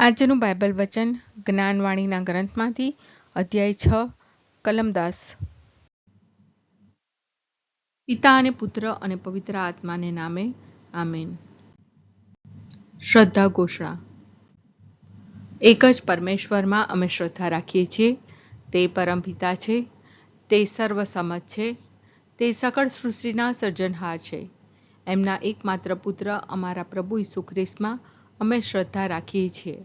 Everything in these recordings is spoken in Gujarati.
આજનું બાઇબલ વચન જ્ઞાનવાણીના ગ્રંથમાંથી, અધ્યાય છ, કલમદાસ. પિતા અને પુત્ર અને પવિત્ર આત્માને નામે, આમેન. શ્રદ્ધા ઘોષણા. એક જ પરમેશ્વરમાં અમે શ્રદ્ધા રાખીએ છીએ. તે પરમપિતા છે. તે સર્વસમત છે. તે સકળ સૃષ્ટિના સર્જનહાર છે. એમના એકમાત્ર પુત્ર અમારા પ્રભુ ઈસુ ખ્રિસ્તમાં અમે શ્રદ્ધા રાખીએ છીએ.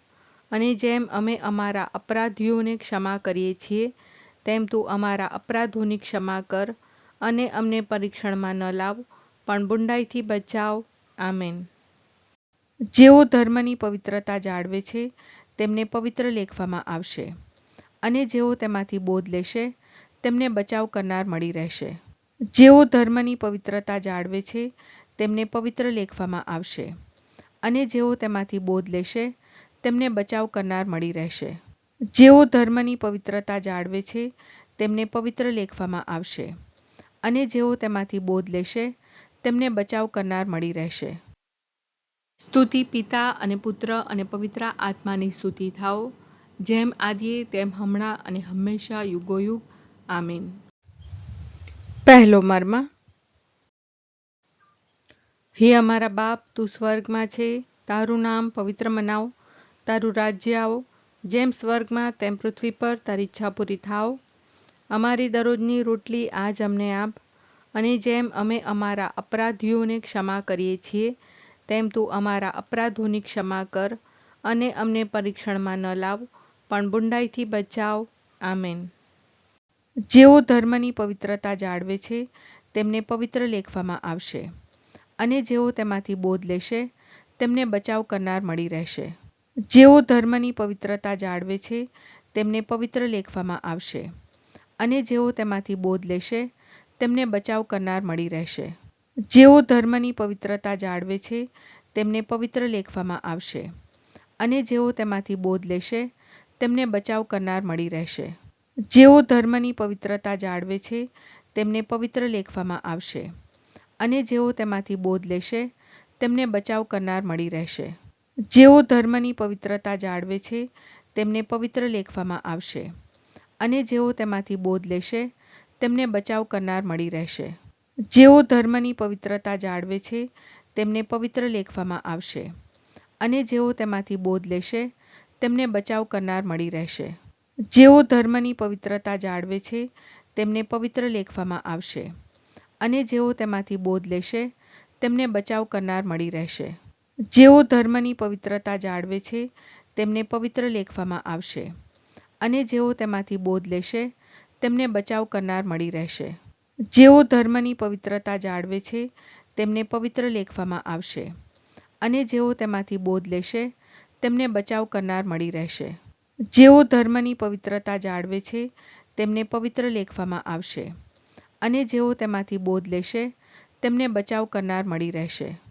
અને જેમ અમે અમારા અપરાધીઓને ક્ષમા કરીએ છીએ, તેમ તું અમારા અપરાધોની ક્ષમા કર અને અમને પરીક્ષણમાં ન લાવ, પણ બુંડાઈથી બચાવ. આમેન. જેઓ ધર્મની પવિત્રતા જાળવે છે, તેમને પવિત્ર લેખવામાં આવશે અને જેઓ તેમાંથી બોધ લેશે, તેમને બચાવ કરનાર મળી રહેશે. જેઓ ધર્મની પવિત્રતા જાળવે છે, તેમને પવિત્ર લેખવામાં આવશે અને જેઓ તેમાંથી બોધ લેશે તેમને બચાવ કરનાર મળી રહેશે. જેઓ ધર્મની પવિત્રતા જાળવે છે, તેમને પવિત્ર લેખવામાં આવશે. અને જેઓ તેમાંથી બોધ લેશે, તેમને બચાવ કરનાર મળી રહેશે. સ્તુતિ પિતા અને પુત્ર અને પવિત્ર આત્માની સ્તુતિ થાઓ. જેમ આદિએ, તેમ હમણાં અને હંમેશા યુગોયુગ. આમીન. પહેલો મર્મ. હે અમારા બાપ, તું સ્વર્ગમાં છે. તારું નામ પવિત્ર મનાવ. તારું રાજ્ય આવો. જેમ સ્વર્ગમાં તેમ પૃથ્વી પર તારી ઈચ્છા પૂરી થાવ અમારી દરરોજની રોટલી આજ અમને આપ. અને જેમ અમે અમારા અપરાધીઓને ક્ષમા કરીએ છીએ, તેમ તું અમારા અપરાધોની ક્ષમા કર અને અમને પરીક્ષણમાં ન લાવ, પણ બુંડાઈથી બચાવ. આમેન. જેઓ ધર્મની પવિત્રતા જાળવે છે, તેમને પવિત્ર લેખવામાં આવશે. અને જેઓ તેમાંથી બોધ લેશે, તેમને બચાવ કરનાર મળી રહેશે. જેઓ ધર્મની પવિત્રતા જાળવે છે, તેમને પવિત્ર લેખવામાં આવશે અને જેઓ તેમાંથી બોધ લેશે, તેમને બચાવ કરનાર મળી રહેશે. જેઓ ધર્મની પવિત્રતા જાળવે છે, તેમને પવિત્ર લેખવામાં આવશે અને જેઓ તેમાંથી બોધ લેશે, તેમને બચાવ કરનાર મળી રહેશે. જેઓ ધર્મની પવિત્રતા જાળવે છે, તેમને પવિત્ર લેખવામાં આવશે અને જેઓ તેમાંથી બોધ લેશે, તેમને બચાવ કરનાર મળી રહેશે. જેઓ ધર્મની પવિત્રતા જાળવે છે, તેમને પવિત્ર લેખવામાં આવશે અને જેઓ તેમાંથી બોધ લેશે, તેમને બચાવ કરનાર મળી રહેશે. જેઓ ધર્મની પવિત્રતા જાળવે છે, તેમને પવિત્ર લેખવામાં આવશે અને જેઓ તેમાંથી બોધ લેશે, તેમને બચાવ કરનાર મળી રહેશે. જેઓ ધર્મની પવિત્રતા જાળવે છે, તેમને પવિત્ર લેખવામાં આવશે અને જેઓ તેમાંથી બોધ લેશે, તેમને બચાવ કરનાર મળી રહેશે. જેઓ ધર્મની પવિત્રતા જાળવે છે, તેમને પવિત્ર લેખવામાં આવશે અને જેઓ તેમાંથી બોધ લેશે, તેમને બચાવ કરનાર મળી રહેશે. જેઓ ધર્મની પવિત્રતા જાળવે છે, તેમને પવિત્ર લેખવામાં આવશે અને જેઓ તેમાંથી બોધ લેશે, તેમને બચાવ કરનાર મળી રહેશે. જેઓ ધર્મની પવિત્રતા જાળવે છે, તેમને પવિત્ર લેખવામાં આવશે અને જેઓ તેમાંથી બોધ લેશે, તેમને બચાવ કરનાર મળી રહેશે.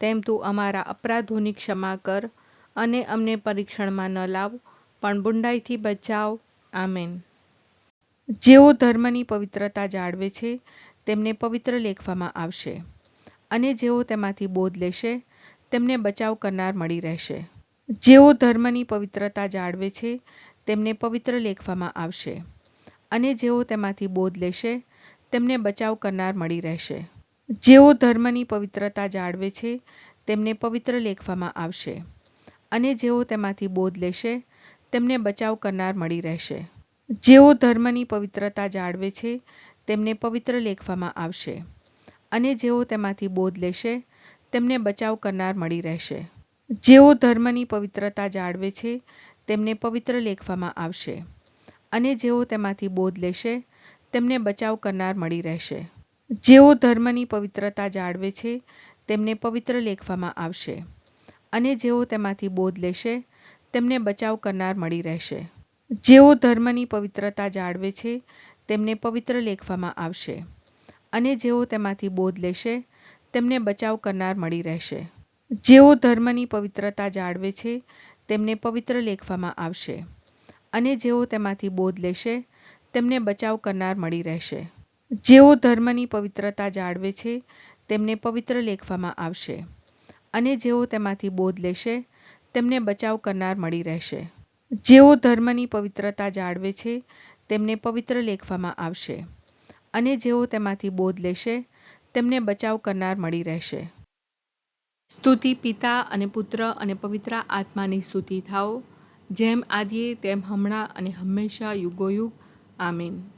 તેમ તું અમારા અપરાધોની ક્ષમા કર અને અમને પરીક્ષણમાં ન લાવ, પણ બુંડાઈથી બચાવ. આમેન. જેઓ ધર્મની પવિત્રતા જાળવે છે, તેમને પવિત્ર લેખવામાં આવશે અને જેઓ તેમાંથી બોધ લેશે, તેમને બચાવ કરનાર મળી રહેશે. જેઓ ધર્મની પવિત્રતા જાળવે છે, તેમને પવિત્ર લેખવામાં આવશે અને જેઓ તેમાંથી બોધ લેશે, તેમને બચાવ કરનાર મળી રહેશે. જેઓ ધર્મની પવિત્રતા જાળવે છે, તેમને પવિત્ર લેખવામાં આવશે અને જેઓ તેમાંથી બોધ લેશે, તેમને બચાવ કરનાર મળી રહેશે. જેઓ ધર્મની પવિત્રતા જાળવે છે, તેમને પવિત્ર લેખવામાં આવશે અને જેઓ તેમાંથી બોધ લેશે, તેમને બચાવ કરનાર મળી રહેશે. જેઓ ધર્મની પવિત્રતા જાળવે છે, તેમને પવિત્ર લેખવામાં આવશે અને જેઓ તેમાંથી બોધ લેશે, તેમને બચાવ કરનાર મળી રહેશે. જેઓ ધર્મની પવિત્રતા જાળવે છે, તેમને પવિત્ર લેખવામાં આવશે અને જેઓ તેમાંથી બોધ લેશે, તેમને બચાવ કરનાર મળી રહેશે. જેઓ ધર્મની પવિત્રતા જાળવે છે, તેમને પવિત્ર લેખવામાં આવશે અને જેઓ તેમાંથી બોધ લેશે, તેમને બચાવ કરનાર મળી રહેશે. જેઓ ધર્મની પવિત્રતા જાળવે છે, તેમને પવિત્ર લેખવામાં આવશે અને જેઓ તેમાંથી બોધ લેશે, તેમને બચાવ કરનાર મળી રહેશે. જેઓ ધર્મની પવિત્રતા જાળવે છે, તેમને પવિત્ર લેખવામાં આવશે અને જેઓ તેમાંથી બોધ લેશે, તેમને બચાવ કરનાર મળી રહેશે. જેઓ ધર્મની પવિત્રતા જાળવે છે, તેમને પવિત્ર લેખવામાં આવશે અને જેઓ તેમાંથી બોધ લેશે, તેમને બચાવ કરનાર મળી રહેશે. સ્તુતિ પિતા અને પુત્ર અને પવિત્ર આત્માની સ્તુતિ થાઓ, જેમ આદિએ તેમ હમણાં અને હંમેશા યુગોયુગ. આમીન.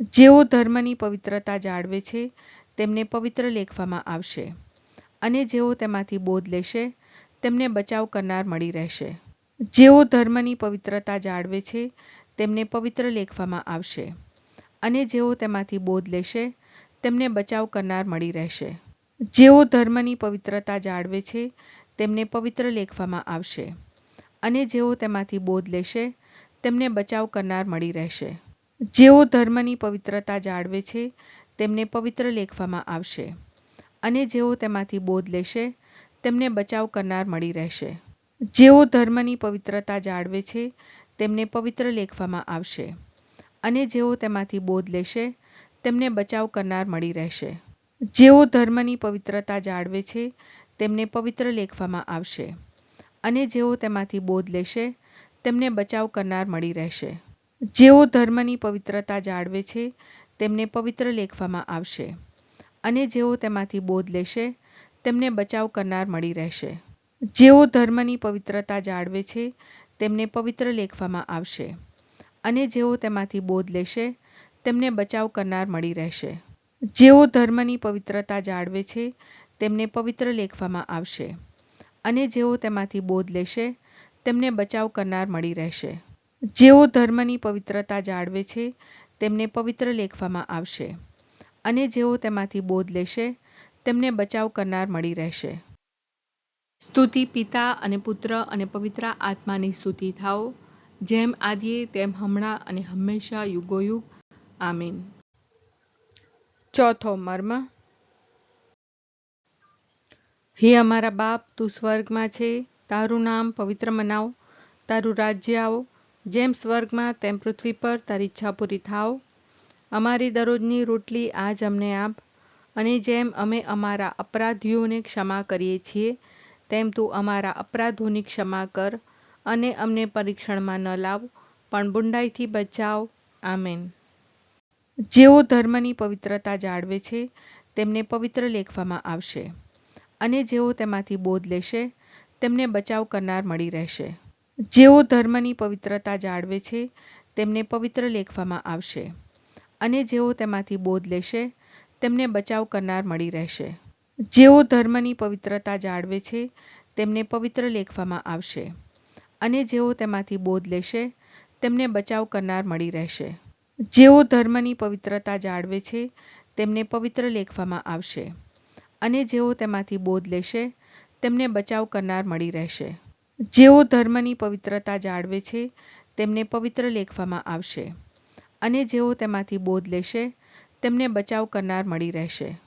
જેઓ ધર્મની પવિત્રતા જાળવે છે, તેમને પવિત્ર લેખવામાં આવશે અને જેઓ તેમાંથી બોધ લેશે, તેમને બચાવ કરનાર મળી રહેશે. જેઓ ધર્મની પવિત્રતા જાળવે છે, તેમને પવિત્ર લેખવામાં આવશે અને જેઓ તેમાંથી બોધ લેશે, તેમને બચાવ કરનાર મળી રહેશે. જેઓ ધર્મની પવિત્રતા જાળવે છે, તેમને પવિત્ર લેખવામાં આવશે અને જેઓ તેમાંથી બોધ લેશે, તેમને બચાવ કરનાર મળી રહેશે. જેઓ ધર્મની પવિત્રતા જાળવે છે, તેમને પવિત્ર લેખવામાં આવશે અને જેઓ તેમાંથી બોધ લેશે, તેમને બચાવ કરનાર મળી રહેશે. જેઓ ધર્મની પવિત્રતા જાળવે છે, તેમને પવિત્ર લેખવામાં આવશે અને જેઓ તેમાંથી બોધ લેશે, તેમને બચાવ કરનાર મળી રહેશે. જેઓ ધર્મની પવિત્રતા જાળવે છે, તેમને પવિત્ર લેખવામાં આવશે અને જેઓ તેમાંથી બોધ લેશે, તેમને બચાવ કરનાર મળી રહેશે. જેઓ ધર્મની પવિત્રતા જાળવે છે, તેમને પવિત્ર લેખવામાં આવશે અને જેઓ તેમાંથી બોધ લેશે, તેમને બચાવ કરનાર મળી રહેશે. જેઓ ધર્મની પવિત્રતા જાળવે છે, તેમને પવિત્ર લેખવામાં આવશે અને જેઓ તેમાંથી બોધ લેશે, તેમને બચાવ કરનાર મળી રહેશે. જેઓ ધર્મની પવિત્રતા જાળવે છે, તેમને પવિત્ર લેખવામાં આવશે અને જેઓ તેમાંથી બોધ લેશે, તેમને બચાવ કરનાર મળી રહેશે. જેઓ ધર્મની પવિત્રતા જાળવે છે, તેમને પવિત્ર લેખવામાં આવશે અને જેઓ તેમાંથી બોધ લેશે, તેમને બચાવ કરનાર મળી રહેશે. સ્તુતિ પિતા અને પુત્ર અને પવિત્ર આત્માની સ્તુતિ થાઓ. જેમ આદિએ, તેમ હમણાં અને હંમેશા યુગોયુગ. આમીન. ચોથો મર્મ. હે અમારા બાપ, તું સ્વર્ગમાં છે. તારું નામ પવિત્ર મનાવ. તારું રાજ્ય આવો. જેમ સ્વર્ગમાં તેમ પૃથ્વી પર તારી ઈચ્છા પૂરી થાવ અમારી દરરોજની રોટલી આજ અમને આપ. અને જેમ અમે અમારા અપરાધીઓને ક્ષમા કરીએ છીએ, તેમ તું અમારા અપરાધોની ક્ષમા કર અને અમને પરીક્ષણમાં ન લાવ, પણ બુંડાઈથી બચાવ. આમેન. જેઓ ધર્મની પવિત્રતા જાળવે છે, તેમને પવિત્ર લેખવામાં આવશે. અને જેઓ તેમાંથી બોધ લેશે, તેમને બચાવ કરનાર મળી રહેશે. જેઓ ધર્મની પવિત્રતા જાળવે છે, તેમને પવિત્ર લેખવામાં આવશે અને જેઓ તેમાંથી બોધ લેશે, તેમને બચાવ કરનાર મળી રહેશે. જેઓ ધર્મની પવિત્રતા જાળવે છે, તેમને પવિત્ર લેખવામાં આવશે અને જેઓ તેમાંથી બોધ લેશે, તેમને બચાવ કરનાર મળી રહેશે. જેઓ ધર્મની પવિત્રતા જાળવે છે, તેમને પવિત્ર લેખવામાં આવશે અને જેઓ તેમાંથી બોધ લેશે, તેમને બચાવ કરનાર મળી રહેશે. જેઓ ધર્મની પવિત્રતા જાળવે છે, તેમને પવિત્ર લેખવામાં આવશે અને જેઓ તેમાંથી બોધ લેશે, તેમને બચાવ કરનાર મળી રહેશે.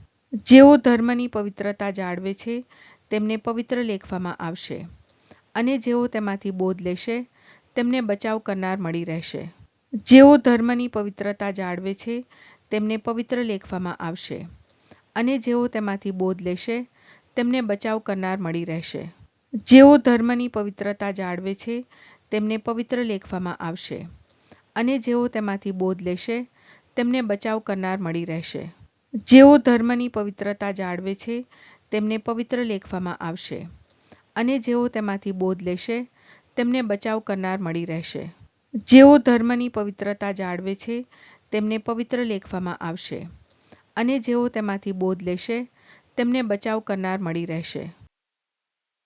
જેઓ ધર્મની પવિત્રતા જાળવે છે, તેમને પવિત્ર લેખવામાં આવશે અને જેઓ તેમાંથી બોધ લેશે, તેમને બચાવ કરનાર મળી રહેશે. જેઓ ધર્મની પવિત્રતા જાળવે છે, તેમને પવિત્ર લેખવામાં આવશે અને જેઓ તેમાંથી બોધ લેશે, તેમને બચાવ કરનાર મળી રહેશે. જેઓ ધર્મની પવિત્રતા જાળવે છે, તેમને પવિત્ર લેખવામાં આવશે અને જેઓ તેમાંથી બોધ લેશે, તેમને બચાવ કરનાર મળી રહેશે. જેઓ ધર્મની પવિત્રતા જાળવે છે, તેમને પવિત્ર લેખવામાં આવશે અને જેઓ તેમાંથી બોધ લેશે, તેમને બચાવ કરનાર મળી રહેશે. જેઓ ધર્મની પવિત્રતા જાળવે છે, તેમને પવિત્ર લેખવામાં આવશે અને જેઓ તેમાંથી બોધ લેશે, તેમને બચાવ કરનાર મળી રહેશે.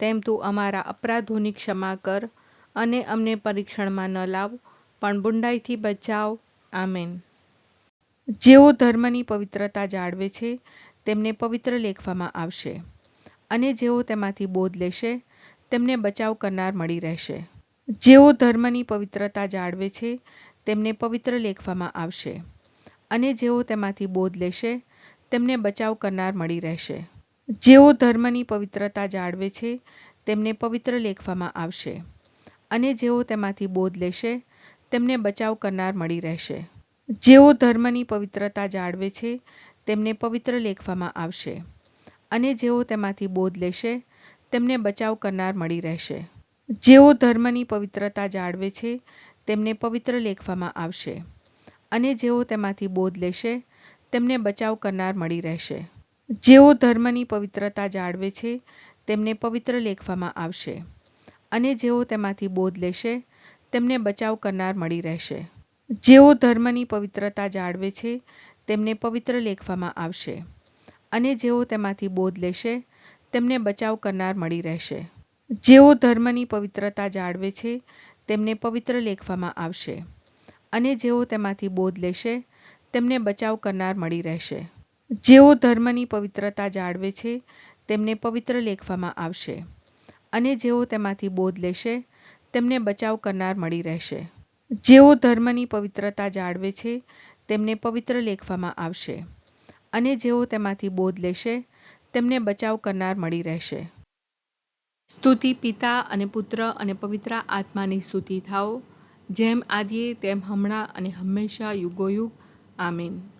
તેમ તું અમારા અપરાધોની ક્ષમા કર અને અમને પરીક્ષણમાં ન લાવ, પણ બુંડાઈથી બચાવ. આમેન. જેઓ ધર્મની પવિત્રતા જાળવે છે, તેમને પવિત્ર લેખવામાં આવશે અને જેઓ તેમાંથી બોધ લેશે, તેમને બચાવ કરનાર મળી રહેશે. જેઓ ધર્મની પવિત્રતા જાળવે છે, તેમને પવિત્ર લેખવામાં આવશે અને જેઓ તેમાંથી બોધ લેશે, તેમને બચાવ કરનાર મળી રહેશે. જેઓ ધર્મની પવિત્રતા જાળવે છે, તેમને પવિત્ર લેખવામાં આવશે અને જેઓ તેમાંથી બોધ લેશે, તેમને બચાવ કરનાર મળી રહેશે. જેઓ ધર્મની પવિત્રતા જાળવે છે, તેમને પવિત્ર લેખવામાં આવશે અને જેઓ તેમાંથી બોધ લેશે, તેમને બચાવ કરનાર મળી રહેશે. જેઓ ધર્મની પવિત્રતા જાળવે છે, તેમને પવિત્ર લેખવામાં આવશે અને જેઓ તેમાંથી બોધ લેશે, તેમને બચાવ કરનાર મળી રહેશે. જેઓ ધર્મની પવિત્રતા જાળવે છે, તેમને પવિત્ર લેખવામાં આવશે અને જેઓ તેમાંથી બોધ લેશે, તેમને બચાવ કરનાર મળી રહેશે. જેઓ ધર્મની પવિત્રતા જાળવે છે, તેમને પવિત્ર લેખવામાં આવશે અને જેઓ તેમાંથી બોધ લેશે, તેમને બચાવ કરનાર મળી રહેશે. જેઓ ધર્મની પવિત્રતા જાળવે છે, તેમને પવિત્ર લેખવામાં આવશે અને જેઓ તેમાંથી બોધ લેશે, તેમને બચાવ કરનાર મળી રહેશે. જેઓ ધર્મની પવિત્રતા જાળવે છે, તેમને પવિત્ર લેખવામાં આવશે અને જેઓ તેમાંથી બોધ લેશે, તેમને બચાવ કરનાર મળી રહેશે. જેઓ ધર્મની પવિત્રતા જાળવે છે, તેમને પવિત્ર લેખવામાં આવશે અને જેઓ તેમાંથી બોધ લેશે, તેમને બચાવ કરનાર મળી રહેશે. સ્તુતિ પિતા અને પુત્ર અને પવિત્ર આત્માની સ્તુતિ થાઓ, જેમ આદિએ તેમ હમણાં અને હંમેશા યુગોયુગ. આમીન.